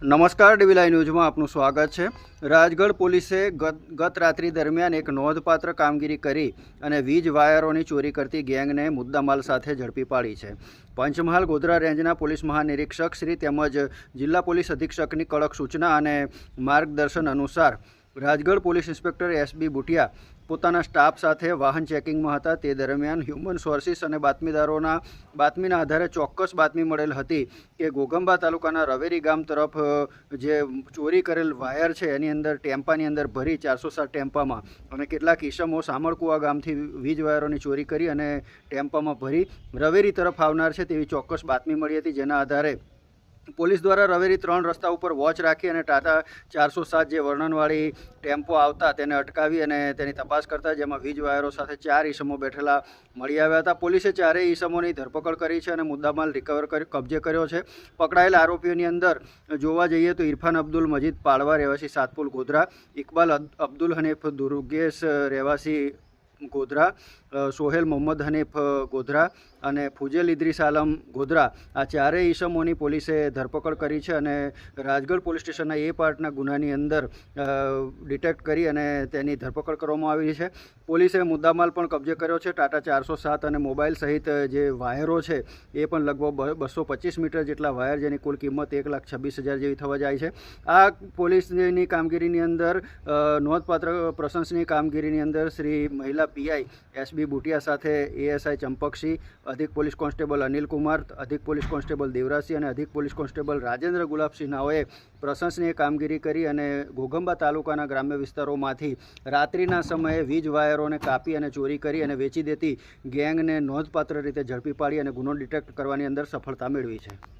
નમસ્કાર ડીવીલાઈ ન્યૂઝમાં આપનું સ્વાગત છે. રાજગઢ પોલીસે ગત રાત્રિ દરમિયાન એક નોંધપાત્ર કામગીરી કરી અને વીજ વાયરોની ચોરી કરતી ગેંગને મુદ્દામાલ સાથે ઝડપી પાડી છે. પંચમહાલ ગોધરા રેન્જના પોલીસ મહાનિરીક્ષક શ્રી તેમજ જિલ્લા પોલીસ અધિક્ષકની કડક સૂચના અને માર્ગદર્શન અનુસાર Rajgadh police inspector SB Butiya પોતાના સ્ટાફ સાથે વાહન ચેકિંગમાં હતા. તે દરમિયાન હ્યુમન સોર્સિસ અને બાતમીદારોના, બાતમીના આધારે ચોક્કસ બાતમી મળેલ હતી કે ગોગંબા તાલુકાના રવેરી ગામ તરફ જે ચોરી કરેલ વાયર છે, એની અંદર ટેમ્પાની અંદર ભરી ચારસો સાત ટેમ્પામાં અને કેટલાક ઈસમો સામરકુવા ગામથી વીજ વાયરોની ચોરી કરી અને ટેમ્પામાં ભરી રવેરી તરફ આવનાર છે તેવી ચોક્કસ બાતમી મળી હતી. જેના આધારે પોલીસ દ્વારા રવેરી ત્રણ રસ્તા ઉપર વોચ રાખી અને ટાટા ચારસો સાત જે વર્ણનવાળી ટેમ્પો આવતા તેને અટકાવી અને તેની તપાસ કરતા જેમાં વીજ વાયરો સાથે ચાર ઈસમો બેઠેલા મળી આવ્યા હતા. પોલીસે ચારેય ઈસમોની ધરપકડ કરી છે અને મુદ્દામાલ રિકવર કરી કબજે કર્યો છે. પકડાયેલા આરોપીઓની અંદર જોવા જઈએ તો ઇરફાન અબ્દુલ મજીદ પાળવા રહેવાસી સાતપુલ ગોધરા, ઇકબાલ અબ્દુલ હનીફ દુર્ગેશ રહેવાસી ગોધરા સોહેલ મોહમ્મદ હનીફ ગોધરા અને ફુજેલ ઇદ્રીસ આલમ ગોધરા. આ ચારેય ઈસમોની પોલીસે ધરપકડ કરી છે અને રાજગઢ પોલીસ સ્ટેશનના એ પાર્ટના ગુનાની અંદર ડિટેક્ટ કરી અને તેની ધરપકડ કરવામાં આવી છે. પોલીસે મુદ્દામાલ પણ કબજે કર્યો છે. ટાટા ચારસો સાત અને મોબાઈલ સહિત જે વાયરો છે, એ પણ લગભગ બસો પચીસ મીટર જેટલા વાયર જેની કુલ કિંમત એક લાખ છવ્વીસ હજાર જેવી થવા જાય છે. આ પોલીસની કામગીરીની અંદર નોંધપાત્ર પ્રશંસનીય કામગીરીની અંદર શ્રી મહિલા પીઆઈ એસબી બુટિયા સાથે એએસઆઈ ચંપકસિંહ, અધિક પોલીસ કોન્સ્ટેબલ અનિલ કુમાર, અધિક પોલીસ કોન્સ્ટેબલ દેવરાસિંહ અને અધિક પોલીસ કોન્સ્ટેબલ રાજેન્દ્ર ગુલાબસિંહ નાઓએ પ્રશંસનીય કામગીરી કરી અને ઘોઘંબા તાલુકાના ગ્રામ્ય વિસ્તારોમાંથી રાત્રિના સમયે વીજ વાયરોને કાપી અને ચોરી કરી અને વેચી દેતી ગેંગને નોંધપાત્ર રીતે ઝડપી પાડી અને ગુનો ડિટેક્ટ કરવાની અંદર સફળતા મેળવી છે.